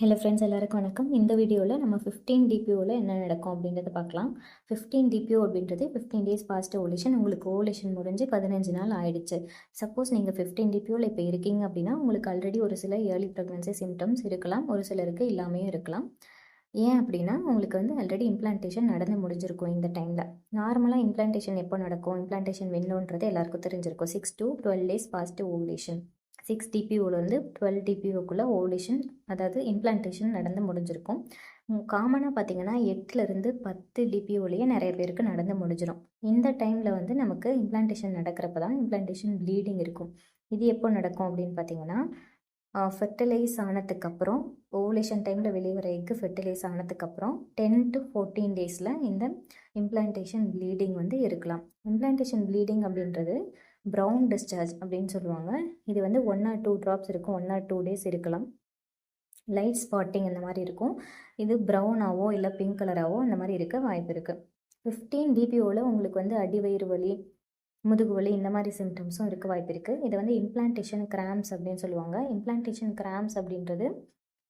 Hello friends எல்லாருக்கும் வணக்கம். இந்த வீடியோவில் நம்ம ஃபிஃப்டீன் டிபிஓவில் என்ன நடக்கும் அப்படின்றத பார்க்கலாம். ஃபிஃப்டீன் டிபிஓ அப்படின்றது ஃபிஃப்டீன் டேஸ் பாஸ்ட் ஓலேஷன் உங்களுக்கு ஓலேஷன் முடிஞ்சு பதினஞ்சு நாள் ஆயிடுச்சு. சப்போஸ் நீங்கள் ஃபிஃப்டீன் டிபிஓவில் இப்போ இருக்கீங்க அப்படின்னா உங்களுக்கு ஆல்ரெடி ஒரு சில ஏர்லி ப்ரெக்னன்சி சிம்டம்ஸ் இருக்கலாம். ஒரு சிலருக்கு இல்லாமையும் இருக்கலாம். ஏன் அப்படின்னா உங்களுக்கு வந்து ஆல்ரெடி இம்ப்ளான்டேஷன் நடந்து முடிஞ்சிருக்கும் இந்த டைமில் நார்மலாக இம்ப்ளான்டேஷன் எப்போ நடக்கும்? இம்ப்ளான்டேஷன் வெல்லோன்றது எல்லாருக்கும் தெரிஞ்சிருக்கும். Six to twelve days past ovulation six டிபிஓலேருந்து twelve டிபிஓக்குள்ளே ஓவுலேஷன் அதாவது இம்ப்ளான்டேஷன் நடந்து முடிஞ்சிருக்கும். காமனாக பார்த்தீங்கன்னா எட்டுலேருந்து பத்து டிபிஓலேயே நிறைய பேருக்கு நடந்து முடிஞ்சிடும் இந்த டைமில் வந்து நமக்கு இம்ப்ளான்டேஷன் நடக்கிறப்ப தான் இம்ப்ளான்டேஷன் ப்ளீடிங் இருக்கும். இது எப்போ நடக்கும் அப்படின்னு பார்த்தீங்கன்னா ஃபெர்டிலைஸ் ஆனதுக்கப்புறம் ஓவுலேஷன் டைமில் வெளிவர எக்கு ஃபெர்டிலைஸ் ஆனதுக்கப்புறம் டென் டு ஃபோர்டீன் டேஸில் இந்த இம்ப்ளான்டேஷன் ப்ளீடிங் வந்து இருக்கலாம். இம்ப்ளான்டேஷன் ப்ளீடிங் அப்படின்றது ப்ரௌன் டிஸ்சார்ஜ் அப்படின்னு சொல்லுவாங்க. இது வந்து ஒன் ஆர் டூ ட்ராப்ஸ் இருக்கும். ஒன் ஆர் டூ டேஸ் இருக்கலாம். லைட் ஸ்பாட்டிங் அந்த மாதிரி இருக்கும். இது ப்ரௌனாவோ இல்லை பிங்க் கலராகவோ அந்த மாதிரி இருக்க வாய்ப்பு இருக்குது ஃபிஃப்டீன் டிபிஓவில் உங்களுக்கு வந்து அடிவயிறு வலி முதுகு வலி இந்த மாதிரி சிம்டம்ஸும் இருக்க வாய்ப்பு இருக்குது இதை வந்து இம்ப்ளான்டேஷன் கிராம்ஸ் அப்படின்னு சொல்லுவாங்க. இம்ப்ளான்டேஷன் கிராம்ஸ் அப்படின்றது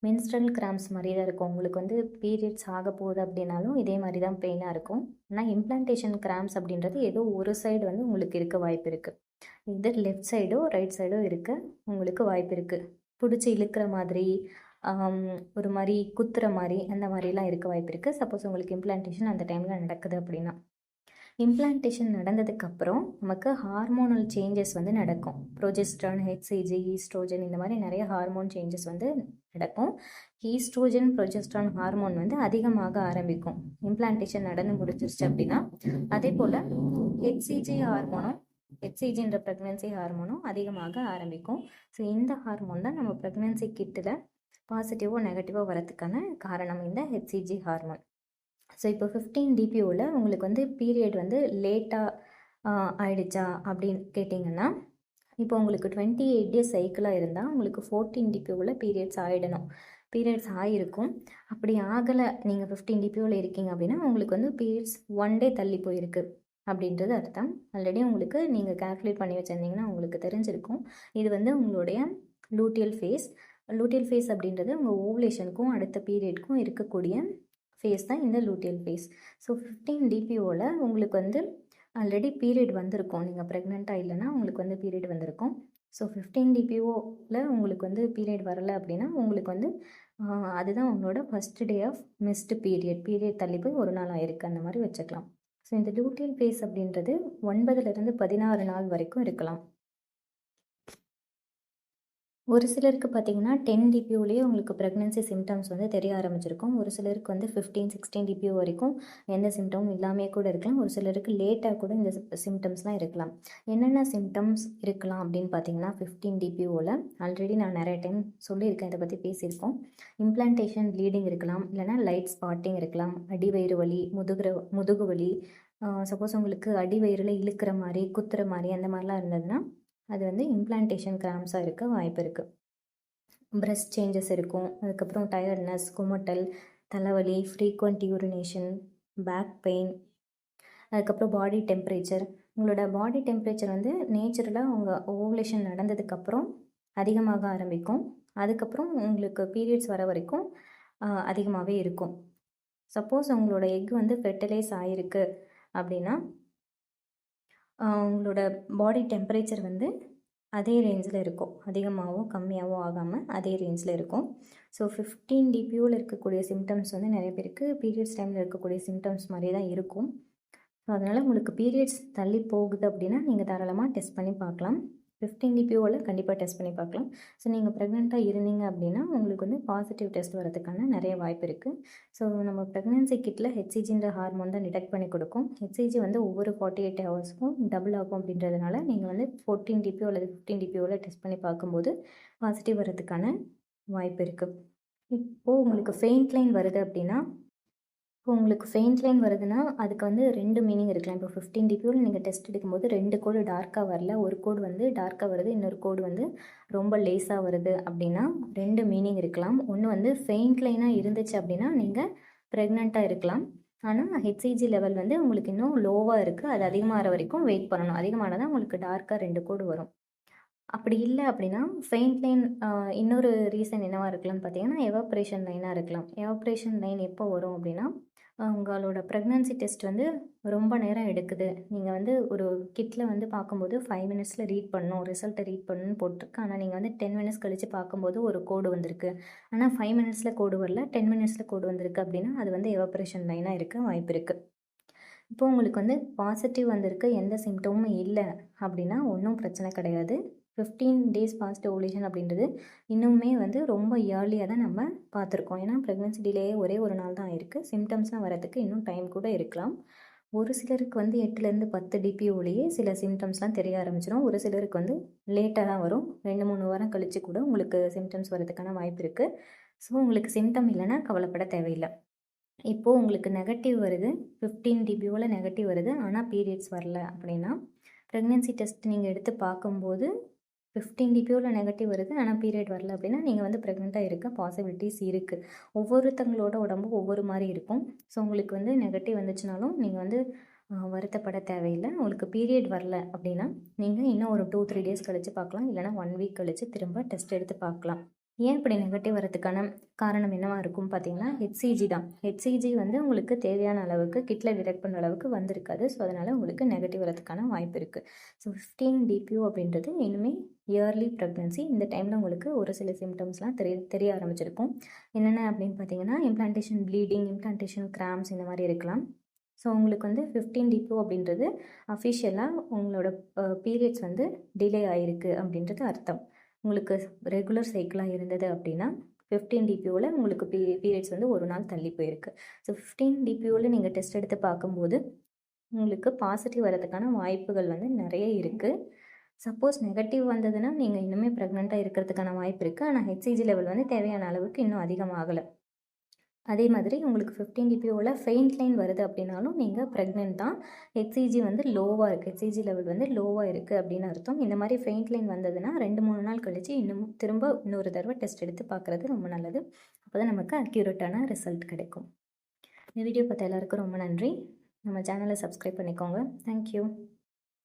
மென்ஸ்ட்ரல் கிராம்ஸ் மாதிரி தான் இருக்கும். உங்களுக்கு வந்து பீரியட்ஸ் ஆக போகுது அப்படின்னாலும் இதே மாதிரி தான் பெயினாக இருக்கும். ஆனால் இம்ப்ளான்டேஷன் கிராம்ஸ் அப்படின்றது ஏதோ ஒரு சைடு வந்து உங்களுக்கு இருக்க வாய்ப்பு இருக்குது இது லெஃப்ட் சைடோ ரைட் சைடோ இருக்க உங்களுக்கு வாய்ப்பு இருக்குது பிடிச்சி இழுக்கிற மாதிரி ஒரு மாதிரி குத்துற மாதிரி அந்த மாதிரிலாம் இருக்க வாய்ப்பு இருக்குது சப்போஸ் உங்களுக்கு இம்ப்ளான்டேஷன் அந்த டைமில் நடக்குது அப்படின்னா. இம்ப்ளான்டேஷன் நடந்ததுக்கப்புறம் நமக்கு ஹார்மோனல் சேஞ்சஸ் வந்து நடக்கும். ப்ரோஜெஸ்ட்ரான் ஹெச்சிஜி ஈஸ்ட்ரோஜன் இந்த மாதிரி நிறைய ஹார்மோன் சேஞ்சஸ் வந்து நடக்கும். ஈஸ்ட்ரோஜன் ப்ரொஜெஸ்ட்ரான் ஹார்மோன் வந்து அதிகமாக ஆரம்பிக்கும். இம்ப்ளான்டேஷன் நடந்து முடிஞ்சிருச்சு அப்படின்னா அதே போல் ஹெச்சிஜி ஹார்மோனும் ஹெச்சிஜின்ற ப்ரெக்னென்சி ஹார்மோனும் அதிகமாக ஆரம்பிக்கும். ஸோ இந்த ஹார்மோன் தான் நம்ம ப்ரெக்னென்சி கிட்டில் பாசிட்டிவோ நெகட்டிவோ வரதுக்கான காரணம் இந்த ஹெச்சிஜி ஹார்மோன். ஸோ இப்போ ஃபிஃப்டீன் டிபிஓவில் உங்களுக்கு வந்து பீரியட் வந்து லேட்டாக ஆயிடுச்சா அப்படின்னு கேட்டிங்கன்னா இப்போ உங்களுக்கு டுவெண்ட்டி எயிட் டேஸ் சைக்கிளாக இருந்தால் உங்களுக்கு ஃபோர்டீன் டிபியூவில் பீரியட்ஸ் ஆகிடணும் பீரியட்ஸ் ஆகிருக்கும் அப்படி ஆகலை நீங்கள் ஃபிஃப்டீன் டிபியூவில் இருக்கீங்க அப்படின்னா உங்களுக்கு வந்து பீரியட்ஸ் ஒன் டே தள்ளி போயிருக்கு அப்படின்றது அர்த்தம். ஆல்ரெடி உங்களுக்கு நீங்கள் கால்குலேட் பண்ணி வச்சுருந்தீங்கன்னா உங்களுக்கு தெரிஞ்சிருக்கும். இது வந்து உங்களுடைய லூட்டியல் ஃபேஸ் லூட்டியல் ஃபேஸ் அப்படின்றது உங்கள் ஓவலேஷனுக்கும் அடுத்த பீரியட்க்கும் இருக்கக்கூடிய ஃபேஸ் தான் இந்த லூட்டியல் ஃபேஸ் ஸோ ஃபிஃப்டீன் டிபிஓவில் உங்களுக்கு வந்து ஆல்ரெடி பீரியட் வந்திருக்கும். நீங்கள் ப்ரெக்னெண்ட்டாக இல்லைன்னா உங்களுக்கு வந்து பீரியட் வந்திருக்கும். ஸோ ஃபிஃப்டீன் டிபிஓவில் உங்களுக்கு வந்து பீரியட் வரலை அப்படின்னா உங்களுக்கு வந்து அதுதான் உங்களோட first day of missed period period தள்ளி போய் ஒரு நாள் ஆயிருக்கு. அந்த மாதிரி வச்சுக்கலாம். ஸோ இந்த லூட்டியல் ஃபேஸ் அப்படின்றது ஒன்பதுலேருந்து பதினாறு நாள் வரைக்கும் இருக்கலாம். ஒரு சிலருக்கு பார்த்தீங்கன்னா டென் டிபியூலேயே உங்களுக்கு ப்ரெக்னென்சி சிம்டம்ஸ் வந்து தெரிய ஆரம்பிச்சிருக்கும். ஒரு சிலருக்கு வந்து ஃபிஃப்டீன் சிக்ஸ்டீன் டிபியூ வரைக்கும் எந்த சிம்டமும் இல்லாமே கூட இருக்கலாம். ஒரு சிலருக்கு லேட்டாக கூட இந்த சிம்டம்ஸ்லாம் இருக்கலாம். என்னென்ன சிம்டம்ஸ் இருக்கலாம் அப்படின்னு பார்த்தீங்கன்னா ஃபிஃப்டீன் டிபியூவில் ஆல்ரெடி நான் நிறைய டைம் சொல்லியிருக்கேன். இதை பற்றி பேசியிருக்கோம். இம்ப்ளான்டேஷன் ப்ளீடிங் இருக்கலாம். இல்லைனா லைட் ஸ்பாட்டிங் இருக்கலாம். அடிவயிறு வலி முதுகுற முதுகு வலி சப்போஸ் உங்களுக்கு அடிவயிறில் இழுக்கிற மாதிரி குத்துற மாதிரி அந்த மாதிரிலாம் இருந்ததுன்னா அது வந்து இம்ப்ளான்டேஷன் கிராம்ஸாக இருக்க வாய்ப்பு இருக்குது ப்ரெஸ்ட் சேஞ்சஸ் இருக்கும். அதுக்கப்புறம் டயர்ட்னஸ் குமட்டல் தலைவலி ஃப்ரீக்வெண்ட் யூரினேஷன் பேக் பெயின் அதுக்கப்புறம் பாடி டெம்பரேச்சர் உங்களோட பாடி டெம்பரேச்சர் வந்து நேச்சுரலாக உங்கள் ஓவலேஷன் நடந்ததுக்கப்புறம் அதிகமாக ஆரம்பிக்கும். அதுக்கப்புறம் உங்களுக்கு பீரியட்ஸ் வர வரைக்கும் அதிகமாகவே இருக்கும். சப்போஸ் உங்களோட எக் வந்து ஃபெர்டிலைஸ் ஆகிருக்கு அப்படின்னா உங்களோட பாடி டெம்பரேச்சர் வந்து அதே ரேஞ்சில் இருக்கும். அதிகமாகவும் கம்மியாகவும் ஆகாமல் அதே ரேஞ்சில் இருக்கும். ஸோ ஃபிஃப்டீன் டிபியூவில் இருக்கக்கூடிய சிம்டம்ஸ் வந்து நிறைய பேருக்கு பீரியட்ஸ் டைமில் இருக்கக்கூடிய சிம்டம்ஸ் மாதிரி தான் இருக்கும். ஸோ அதனால் உங்களுக்கு பீரியட்ஸ் தள்ளி போகுது அப்படின்னா நீங்கள் தாராளமாக டெஸ்ட் பண்ணி பார்க்கலாம். ஃபிஃப்டீன் டிபிஓவில் கண்டிப்பாக டெஸ்ட் பண்ணி பார்க்கலாம். ஸோ நீங்கள் ப்ரெக்னெண்ட்டாக இருந்தீங்க அப்படின்னா உங்களுக்கு வந்து பாசிட்டிவ் டெஸ்ட் வரதுக்கான நிறைய வாய்ப்பு இருக்குது ஸோ நம்ம ப்ரெக்னென்சி கிட்டில் ஹெச்சிஜின்ற ஹார்மோன் தான் டிடெக்ட் பண்ணி கொடுக்கும். ஹெச்சிஜி வந்து ஒவ்வொரு ஃபார்ட்டி எயிட் ஹவர்ஸ்க்கும் டபுள் ஆகும் அப்படின்றதுனால நீங்கள் வந்து ஃபோர்டீன் டிபிஓ அல்லது ஃபிஃப்டீன் டிபிஓவில் டெஸ்ட் பண்ணி பார்க்கும்போது பாசிட்டிவ் வரதுக்கான வாய்ப்பு இருக்குது இப்போது உங்களுக்கு ஃபெயின்ட் லைன் வருது அப்படின்னா இப்போ உங்களுக்கு ஃபெயிண்ட் லைன் வருதுன்னா அதுக்கு வந்து ரெண்டு மீனிங் இருக்கலாம். இப்போ ஃபிஃப்டீன் டிபியூவில் நீங்கள் டெஸ்ட் எடுக்கும்போது ரெண்டு கோடு டார்க்காக வரல. ஒரு கோடு வந்து டார்க்காக வருது இன்னொரு கோடு வந்து ரொம்ப லேஸாக வருது அப்படின்னா ரெண்டு மீனிங் இருக்கலாம். ஒன்று வந்து ஃபெயிண்ட் லைனாக இருந்துச்சு அப்படின்னா நீங்கள் ப்ரெக்னெண்ட்டாக இருக்கலாம். ஆனால் ஹெச்சிஜி லெவல் வந்து உங்களுக்கு இன்னும் லோவாக இருக்குது அது அதிகமாகிற வரைக்கும் வெயிட் பண்ணணும். அதிகமானதான் உங்களுக்கு டார்க்காக ரெண்டு கோடு வரும். அப்படி இல்லை அப்படின்னா ஃபெயிண்ட் லைன் இன்னொரு ரீசன் என்னவாக இருக்கலாம்னு பார்த்தீங்கன்னா எவாப்ரேஷன் லைனாக இருக்கலாம். எவாப்ரேஷன் லைன் எப்போ வரும் அப்படின்னா உங்களோட ப்ரெக்னன்சி டெஸ்ட் வந்து ரொம்ப நேரம் எடுக்குது. நீங்கள் வந்து ஒரு கிட்டில் வந்து பார்க்கும்போது ஃபைவ் மினிட்ஸில் ரீட் பண்ணணும் ரிசல்ட்டை ரீட் பண்ணணும்னு போட்டிருக்கு. ஆனால் நீங்கள் வந்து டென் மினிட்ஸ் கழித்து பார்க்கும்போது ஒரு கோடு வந்திருக்கு. ஆனால் ஃபைவ் மினிட்ஸில் கோடு வரல. டென் மினிட்ஸில் கோடு வந்திருக்கு அப்படின்னா அது வந்து எவாப்ரேஷன் லைனாக இருக்க வாய்ப்பு இருக்குது இப்போ உங்களுக்கு வந்து பாசிட்டிவ் வந்திருக்கு எந்த சிம்டமும் இல்லை அப்படின்னா ஒன்றும் பிரச்சனை கிடையாது. ஃபிஃப்டீன் டேஸ் பாஸ்ட் ஓவலேஷன் அப்படின்றது இன்னுமே வந்து ரொம்ப இயர்லியாக தான் நம்ம பார்த்துருக்கோம். ஏன்னா ப்ரெக்னென்சி டிலேயே ஒரே ஒரு நாள் தான் இருக்குது சிம்டம்ஸ்லாம் வரதுக்கு இன்னும் டைம் கூட இருக்கலாம். ஒரு சிலருக்கு வந்து எட்டுலேருந்து பத்து டிபிஓலேயே சில சிம்டம்ஸ்லாம் தெரிய ஆரம்பிச்சிடும் ஒரு சிலருக்கு வந்து லேட்டாக தான் வரும். ரெண்டு மூணு வாரம் கழித்து கூட உங்களுக்கு சிம்டம்ஸ் வரதுக்கான வாய்ப்பு இருக்குது ஸோ உங்களுக்கு சிம்டம் இல்லைன்னா கவலைப்பட தேவையில்லை. இப்போது உங்களுக்கு நெகட்டிவ் வருது. ஃபிஃப்டீன் டிபிஓவில் நெகட்டிவ் வருது. ஆனால் பீரியட்ஸ் வரல அப்படின்னா ப்ரெக்னென்சி டெஸ்ட் நீங்கள் எடுத்து பார்க்கும்போது ஃபிஃப்டீன் டிபியூவில் நெகட்டிவ் வருது. ஆனால் பீரியட் வரல அப்படின்னா நீங்கள் வந்து ப்ரெக்னெண்ட்டாக இருக்க பாசிபிலிட்டிஸ் இருக்குது ஒவ்வொருத்தங்களோட உடம்பு ஒவ்வொரு மாதிரி இருக்கும். ஸோ உங்களுக்கு வந்து நெகட்டிவ் வந்துச்சுனாலும் நீங்கள் வந்து வருத்தப்பட தேவையில்லை. உங்களுக்கு பீரியட் வரல அப்படின்னா நீங்கள் இன்னும் ஒரு டூ த்ரீ டேஸ் கழித்து பார்க்கலாம். இல்லைனா ஒன் வீக் கழித்து திரும்ப டெஸ்ட் எடுத்து பார்க்கலாம். ஏன் இப்படி நெகட்டிவ் வரதுக்கான காரணம் என்னவா இருக்கும் பார்த்தீங்கன்னா ஹெச்சிஜி தான். ஹெச்சிஜி வந்து உங்களுக்கு தேவையான அளவுக்கு கிட்டில் டிடெக்ட் பண்ணுற அளவுக்கு வந்திருக்காது. ஸோ அதனால் உங்களுக்கு நெகட்டிவ் வரதுக்கான வாய்ப்பு இருக்குது ஸோ ஃபிஃப்டீன் டிபியூ அப்படின்றது இனிமேல் இயர்லி ப்ரெக்னன்சி இந்த டைமில் உங்களுக்கு ஒரு சில சிம்டம்ஸ்லாம் தெரிய தெரிய ஆரம்பிச்சிருக்கும். என்னென்ன அப்படின்னு பார்த்தீங்கன்னா இம்ப்ளான்டேஷன் ப்ளீடிங் இம்ப்ளான்டேஷன் கிராம்ஸ் இந்த மாதிரி இருக்கலாம். ஸோ உங்களுக்கு வந்து ஃபிஃப்டீன் டிபியூ அப்படின்றது அஃபிஷியலாக உங்களோட பீரியட்ஸ் வந்து டிலே ஆகிருக்கு அப்படின்றது அர்த்தம். உங்களுக்கு ரெகுலர் சைக்கிளாக இருந்தது அப்படின்னா ஃபிஃப்டீன் டிபியூவில் உங்களுக்கு பீ பீரியட்ஸ் வந்து ஒரு நாள் தள்ளி போயிருக்கு. ஸோ ஃபிஃப்டீன் டிபியூவில் நீங்கள் டெஸ்ட் எடுத்து பார்க்கும்போது உங்களுக்கு பாசிட்டிவ் வரதுக்கான வாய்ப்புகள் வந்து நிறைய இருக்குது சப்போஸ் நெகட்டிவ் வந்ததுன்னா நீங்கள் இன்னுமே ப்ரெக்னெண்ட்டாக இருக்கிறதுக்கான வாய்ப்பு இருக்குது ஆனால் ஹெச்சிஜி லெவல் வந்து தேவையான அளவுக்கு இன்னும் அதிகமாகலை. அதே மாதிரி உங்களுக்கு ஃபிஃப்டீன் டிபிஓவில் ஃபெயிண்ட் லைன் வருது அப்படின்னாலும் நீங்கள் ப்ரெக்னென்ட் தான். ஹெச்சிஜி வந்து லோவாக இருக்குது ஹெச்சிஜி லெவல் வந்து லோவாக இருக்குது அப்படின்னு அர்த்தம். இந்த மாதிரி ஃபெயிண்ட் லைன் வந்ததுன்னா ரெண்டு மூணு நாள் கழித்து இன்னும் திரும்ப இன்னொரு தடவை டெஸ்ட் எடுத்து பார்க்குறது ரொம்ப நல்லது. அப்போ தான் நமக்கு அக்யூரேட்டான ரிசல்ட் கிடைக்கும். இந்த வீடியோ பார்த்த எல்லாருக்கும் ரொம்ப நன்றி. நம்ம சேனலை சப்ஸ்கிரைப் பண்ணிக்கோங்க. தேங்க்யூ